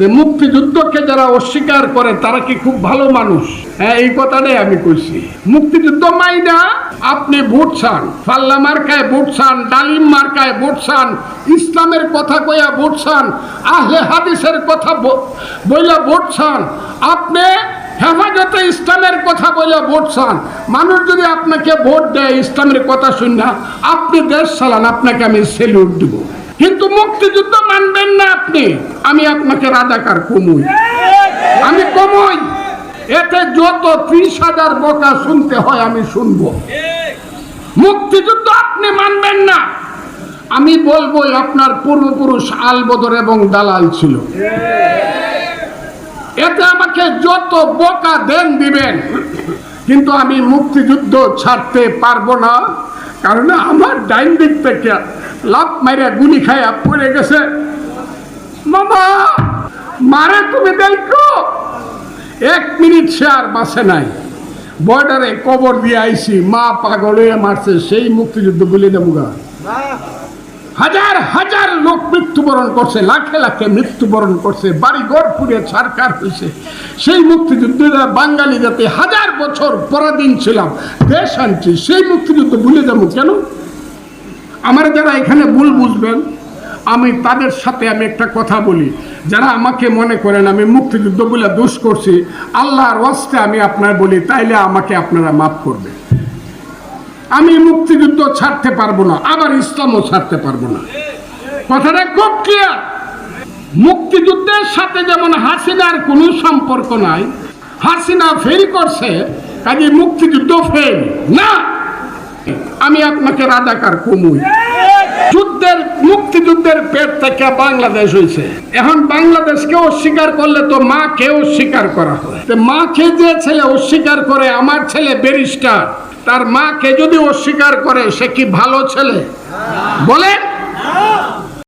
যে মুক্তিযুদ্ধকে যারা অস্বীকার করে, তারা কি খুব ভালো মানুষ? হ্যাঁ এই কথাটাই আমি কইছি। মুক্তিযুদ্ধ মাইনা আপনি ভোট চান, ফাল্লা মার্কায় ভোট চান, ডালিম মার্কায় ভোট চান, ইসলামের কথা কইয়া ভোট চান, আহলে হাদিসের কথা বইলা ভোট চান, আপনি হেফাজতে ইসলামের কথা বলে ভোট চান। মানুষ যদি আপনাকে ভোট দেয় ইসলামের কথা শুন না আপনি দেশ চালান, আপনাকে আমি সেলিউট দিব। কিন্তু মুক্তিযুদ্ধ মানবেন না আপনি। আমি আপনাকে রাজাকার কমুই। আমি কমই। এতে যত ত্রিশ হাজার বকা শুনতে হয়, আমি শুনব। মুক্তিযুদ্ধ আপনি মানবেন না। আমি বলব আপনার পূর্বপুরুষ আলবদর এবং দালাল ছিল। এতে আমাকে যত বোকা দেন দিবেন, কিন্তু আমি মুক্তিযুদ্ধ ছাড়তে পারব না, কারণ আমার ডাইন দিক থেকে লাভ মাইরা গুলি খাইয়া পড়ে গেছে। মামা মারে তুমি দেখো। এক মিনিট সে আর বাসে নাই। বর্ডারে কবর দিয়ে আইছি মা পাগল হয়ে মারছে সেই মুক্তিযুদ্ধ বলে দেবো গা। হাজার হাজার লোক মৃত্যুবরণ করছে লাখে লাখে মৃত্যুবরণ করছে বাড়ি ঘর পুড়ে ছাড়কার হয়েছে। সেই মুক্তিযুদ্ধরা বাঙালি যাতে হাজার বছর পরাধীন ছিলাম দেশ আনছি সেই মুক্তিযুদ্ধ ভুলে যাব কেন? আমার যারা এখানে ভুল বুঝবেন আমি তাদের সাথে আমি একটা কথা বলি। যারা আমাকে মনে করেন আমি মুক্তিযুদ্ধ বলে দোষ করছি, আল্লাহর ওয়াস্তে আমি আপনার বলি, তাইলে আমাকে আপনারা মাফ করবেন। আমি মুক্তিযুদ্ধ ছাড়তে পারব না, আবার ইসলামও ছাড়তে পারব না। কথাটা খুব ক্লিয়ার মুক্তিযুদ্ধের সাথে যেমন হাসিনার কোনো সম্পর্ক নাই, হাসিনা ফেল করছে, কাজে মুক্তিযুদ্ধ ফেল না! আমি আপনাকে রাজাকার কমুই। যুদ্ধের মুক্তিযুদ্ধের পেট থেকে বাংলাদেশ হয়েছে এখন বাংলাদেশকে অস্বীকার করলে তো মা কে অস্বীকার করা হয়। মা কে যে ছেলে অস্বীকার করে, আমার ছেলে ব্যারিস্টার, তার মা কে যদি অস্বীকার করে, সে কি ভালো ছেলে? বলেন।